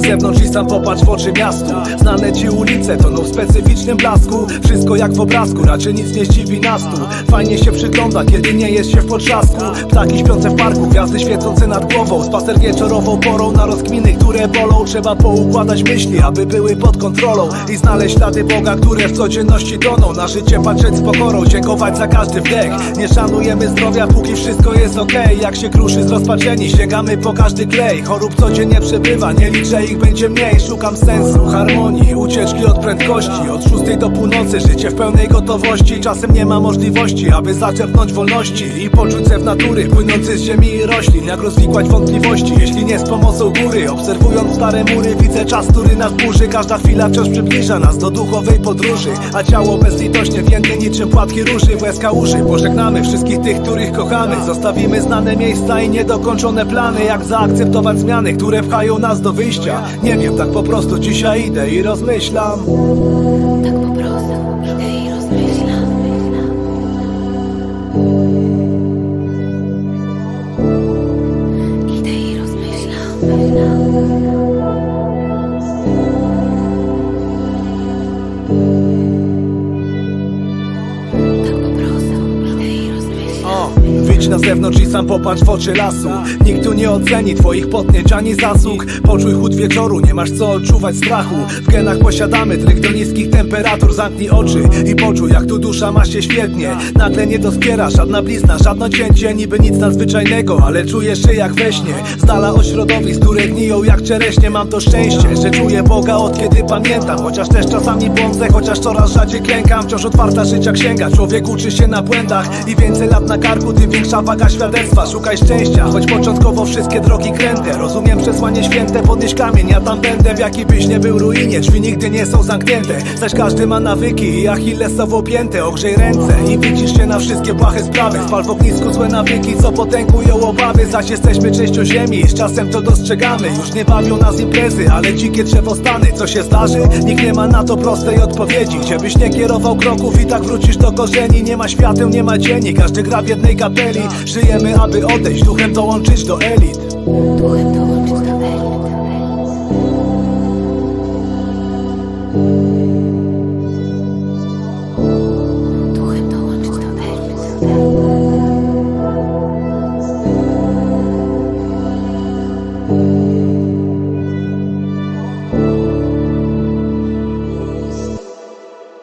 zewnątrz i sam popatrz w oczy miastu. Znane ci ulice toną w specyficznym blasku. Wszystko jak w obrazku, raczej nic nie zdziwi nas tu Fajnie się przygląda, kiedy nie jest się w potrzasku. Ptaki śpiące w parku, gwiazdy świecące nad głową. Spacer wieczorową porą na rozkminy, które bolą. Trzeba poukładać myśli, aby były pod kontrolą. I znaleźć ślady Boga, które w codzienności toną. Na życie patrzeć z pokorą, dziękować za każdy wdech. Nie szanujemy zdrowia, póki wszystko jest okej. Jak się kruszy zrozpaczeni, sięgamy po każdy klej. Chorób codziennie przebywa, nie liczę ich będzie mniej. Szukam sensu, harmonii, ucieczki od prędkości. Od szóstej do północy, życie w pełnej gotowości. Czasem nie ma możliwości, aby zaczerpnąć wolności I poczuć zew natury, płynący z ziemi i roślin Jak rozwikłać wątpliwości, jeśli nie z pomocą góry Obserwując stare mury, widzę czas, który nas burzy Każda chwila wciąż przybliża nas do duchowej podróży A ciało bezlitośnie więdnie niczym płatki róży W łezka uszy pożegnamy wszystkich tych, których kochamy. Zostawimy znane miejsca i niedokończone plany Jak zaakceptować zmiany, które pchają nas do wyjścia Nie wiem, tak po prostu dzisiaj idę i rozmyślam Tak po prostu idę i rozmyślam. Idę i rozmyślam. Wyjdź na zewnątrz i sam popatrz w oczy lasu. Nikt tu nie oceni twoich potnieć ani zasług. Poczuj chłód wieczoru, nie masz co odczuwać strachu. W genach posiadamy tryk do niskich temperatur. Zamknij oczy i poczuj jak tu dusza ma się świetnie. Nagle nie doskiera żadna blizna, żadne cięcie Niby nic nadzwyczajnego, ale czujesz się jak we śnie. Z dala od środowisk, które gniją jak czereśnie. Mam to szczęście, że czuję Boga od kiedy pamiętam. Chociaż też czasami błądzę, chociaż coraz rzadziej klękam. Wciąż otwarta życia księga, człowiek uczy się na błędach. I więcej lat na karku, tym większa waga świadectwa. Szukaj szczęścia, choć początkowo wszystkie drogi kręte. Rozumiem przesłanie święte, podnieś kamień, ja tam będę W jaki byś nie był ruinie, drzwi nigdy nie są zamknięte Zaś każdy ma nawyki i achillesowo pięte Ogrzej ręce i wycisz się na wszystkie błahe sprawy. Spal w ognisku złe nawyki, co potęgują obawy. Zaś jesteśmy częścią ziemi z czasem to dostrzegamy. Już nie bawią nas imprezy, ale dzikie drzewostany Co się zdarzy? Nikt nie ma na to prostej odpowiedzi. Gdzie byś nie kierował kroków i tak wrócisz do korzeni. Nie ma świateł, nie ma cieni, każdy gra w jednej kapeli Żyjemy, aby odejść, duchem dołączyć do elit. Duchem dołączyć